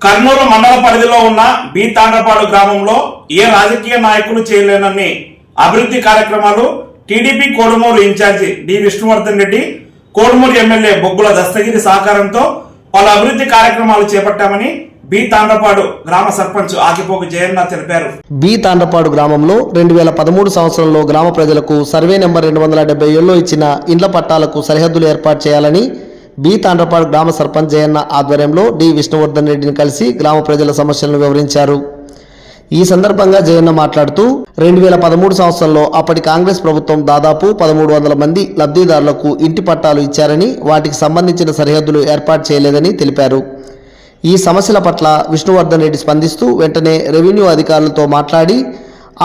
కర్నూలు మండల పరిధిలో ఉన్న బి తాండ్రపాడు గ్రామంలో ఏ రాజకీయ నాయకులు చేయలేనన్ని అభివృద్ధి కార్యక్రమాలు TDP Kodumuru incharge D Vishnuvardhan Reddy Kodumuru MLA Boggula Dastagiri సహకారంతో పలు అభివృద్ధి కార్యక్రమాలు చేపట్టామని బి తాండ్రపాడు గ్రామ సర్పంచ్ ఆకిపోకు జయన్న తెలిపారు. బి తాండపాడు గ్రామంలో రెండు వేల పదమూడు సంవత్సరంలో గ్రామ ప్రజలకు సర్వే నెంబర్ రెండు వందల డెబ్బై ఏడులో ఇచ్చిన ఇండ్ల పట్టాలకు సరిహద్దులు ఏర్పాటు చేయాలని బి తాండ్రపాడు గ్రామ సర్పంచ్ జయన్న ఆధ్వర్యంలో డి విష్ణువర్ధన్ రెడ్డిని కలిసి గ్రామ ప్రజల సమస్యలను వివరించారు. ఈ సందర్భంగా జయన్న మాట్లాడుతూ రెండు వేల పదమూడు సంవత్సరంలో అప్పటి కాంగ్రెస్ ప్రభుత్వం దాదాపు పదమూడు వందల మంది లబ్ధిదారులకు ఇంటి పట్టాలు ఇచ్చారని వాటికి సంబంధించిన సరిహద్దులు ఏర్పాటు చేయలేదని తెలిపారు. ఈ సమస్యల పట్ల విష్ణువర్ధన్ రెడ్డి స్పందిస్తూ వెంటనే రెవెన్యూ అధికారులతో మాట్లాడి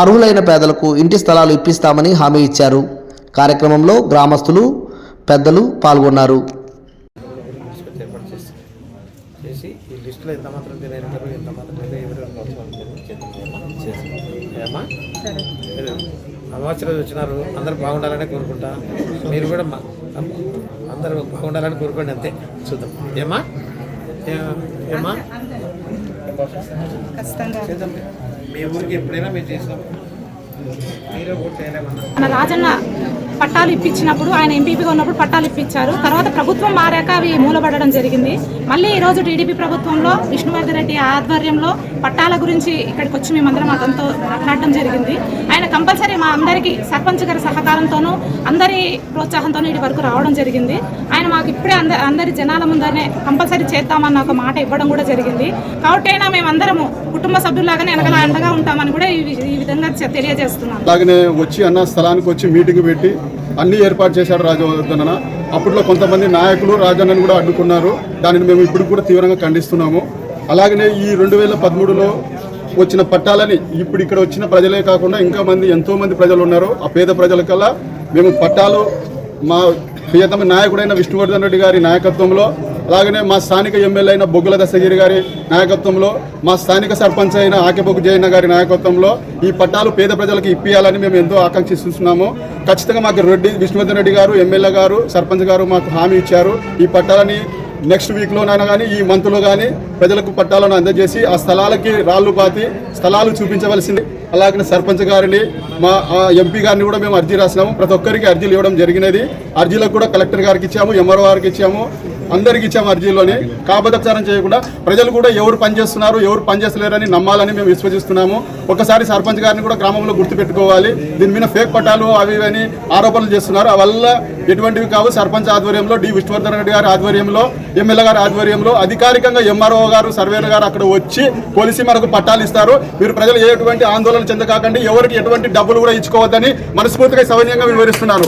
అర్హులైన పేదలకు ఇంటి స్థలాలు ఇప్పిస్తామని హామీ ఇచ్చారు. కార్యక్రమంలో గ్రామస్తులు పెద్దలు పాల్గొన్నారు. చేసి ఈ లిస్టులో ఎంత మాత్రం తినేంటారు ఎంత మాత్రం తినే ఎవరు ఏమా? రోజు వచ్చినారు. అందరూ బాగుండాలని కోరుకుంటా. మీరు కూడా అందరూ బాగుండాలని కోరుకోండి అంతే. చూద్దాం. ఏమా? ఏమా? మీ ఊరికి ఎప్పుడైనా మేము చేస్తాం. మీరే కూడా చేయలేమన్నా. మన రాజన్న పట్టాలు ఇప్పించినప్పుడు ఆయన ఎంపీపీగా ఉన్నప్పుడు పట్టాలు ఇప్పించారు. తర్వాత ప్రభుత్వం మారాక అవి మూలబడడం జరిగింది. మళ్ళీ ఈ రోజు టీడీపీ ప్రభుత్వంలో విష్ణువర్ధన్ రెడ్డి ఆధ్వర్యంలో పట్టాల గురించి ఇక్కడికి వచ్చి మేమందరం అతనితో మాట్లాడడం జరిగింది. ఆయన కంపల్సరీ మా అందరికీ సర్పంచ్ గారి సహకారంతోనూ అందరి ప్రోత్సాహంతోనూ ఇటు వరకు రావడం జరిగింది. ఆయన మాకు ఇప్పుడే అందరి జనాల ముందరనే కంపల్సరీ చేద్దామన్న ఒక మాట ఇవ్వడం కూడా జరిగింది. కాబట్టి అయినా మేమందరము కుటుంబ సభ్యుల్లాగానే వెనకాల అండగా ఉంటామని కూడా ఈ విధంగా తెలియజేస్తున్నాం. అలాగనే వచ్చి అన్న స్థలానికి వచ్చి మీటింగ్ పెట్టి అన్ని ఏర్పాటు చేశాడు రాజవర్ధన అప్పట్లో కొంతమంది నాయకులు రాజన్నను కూడా అడ్డుకున్నారు. దానిని మేము ఇప్పుడు కూడా తీవ్రంగా ఖండిస్తున్నాము. అలాగనే ఈ రెండు వేల పదమూడులో వచ్చిన పట్టాలని ఇప్పుడు ఇక్కడ వచ్చిన ప్రజలే కాకుండా ఇంకా మంది ఎంతో మంది ప్రజలు ఉన్నారు. ఆ పేద ప్రజలకల్లా మేము పట్టాలు మా ప్రియతమ నాయకుడైన విష్ణువర్ధన్ రెడ్డి గారి నాయకత్వంలో అలాగనే మా స్థానిక ఎమ్మెల్యే అయిన బొగ్గుల దశగిరి గారి నాయకత్వంలో మా స్థానిక సర్పంచ్ అయిన ఆకెబొగ్గు జయన్న గారి నాయకత్వంలో ఈ పట్టాలు పేద ప్రజలకు ఇప్పియాలని మేము ఎంతో ఆకాంక్షిస్తున్నాము. ఖచ్చితంగా మాకు రెడ్డి విష్ణువర్ధన్ రెడ్డి గారు ఎమ్మెల్యే గారు సర్పంచ్ గారు మాకు హామీ ఇచ్చారు. ఈ పట్టాలని నెక్స్ట్ వీక్లోనైనా కానీ ఈ మంత్లో కానీ ప్రజలకు పట్టాలను అందజేసి ఆ స్థలాలకి రాళ్ళు పాతి స్థలాలు చూపించవలసింది. అలాగే సర్పంచ్ గారిని మా ఆ ఎంపీ గారిని కూడా మేము అర్జీ రాసినాము. ప్రతి ఒక్కరికి అర్జీలు ఇవ్వడం జరిగినది. అర్జీలకు కూడా కలెక్టర్ గారికి ఇచ్చాము ఎంఆర్ఓ గారికి ఇచ్చాము. అందరికి ఇచ్చాము అర్జీలోని కాబద్ధచారం చేయకుండా ప్రజలు కూడా ఎవరు పనిచేస్తున్నారు ఎవరు పనిచేస్తలేరని నమ్మాలని మేము విశ్వసిస్తున్నాము. ఒకసారి సర్పంచ్ గారిని కూడా గ్రామంలో గుర్తుపెట్టుకోవాలి. దీని మీద ఫేక్ పట్టాలు అవి అని ఆరోపణలు చేస్తున్నారు. వల్ల ఎటువంటివి కావు? సర్పంచ్ ఆధ్వర్యంలో డి. విష్ణువర్ధన్ రెడ్డి గారి ఆధ్వర్యంలో ఎమ్మెల్యే గారి ఆధ్వర్యంలో అధికారికంగా ఎంఆర్ఓ గారు సర్వేర్ గారు అక్కడ వచ్చి పోలీసు మనకు పట్టాలు ఇస్తారు. మీరు ప్రజలు ఎటువంటి ఆందోళన చెందకాకండి ఎవరికి ఎటువంటి డబ్బులు కూడా ఇచ్చుకోవద్దని మనస్ఫూర్తిగా సౌన్యంగా వివరిస్తున్నారు.